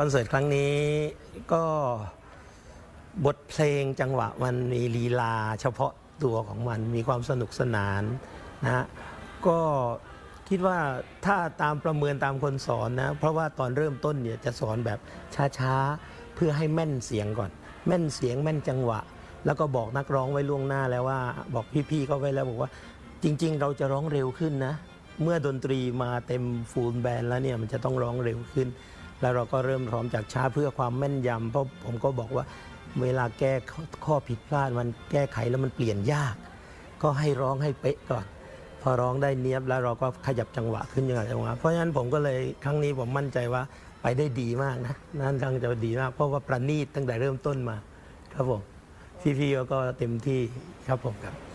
คอนเสิร์ตครั้งนี้ก็บทเพลงจังหวะมันมีลีลาเฉพาะตัวของมันมีความสนุกสนานนะฮะก็คิดว่าถ้าตามประเมินตามคนสอนนะเพราะว่าตอนเริ่มต้นเนี่ยจะสอนแบบช้าๆ เพื่อให้แม่นเสียงก่อน แม่นเสียงแม่นจังหวะ แล้วก็บอกนักร้องไว้ล่วงหน้าแล้วว่า บอกพี่ๆก็ไว้แล้วบอกว่าจริง ๆ เราจะร้องเร็วขึ้นนะ เมื่อดนตรีมาเต็มฟูลแบนด์แล้วเนี่ยมันจะต้องร้องเร็วขึ้น แล้วเราก็เริ่มพร้อมจากช้าเพื่อความแม่นยำเพราะผมก็บอกว่าเวลาแก้ข้อผิดพลาดมันแก้ไขแล้วมันเปลี่ยนยาก ก็ให้ร้องให้เป๊ะก่อนพอร้องได้เนี้ยบแล้วเราก็ขยับจังหวะขึ้นอย่างจังหวะเพราะฉะนั้นผมก็เลยครั้งนี้ผมมั่นใจว่าไปได้ดีมากนะนั่นทางจะดีมาก เพราะว่าประณีตตั้งแต่เริ่มต้นมา ครับผมพี่ๆก็เต็มที่ครับผมครับ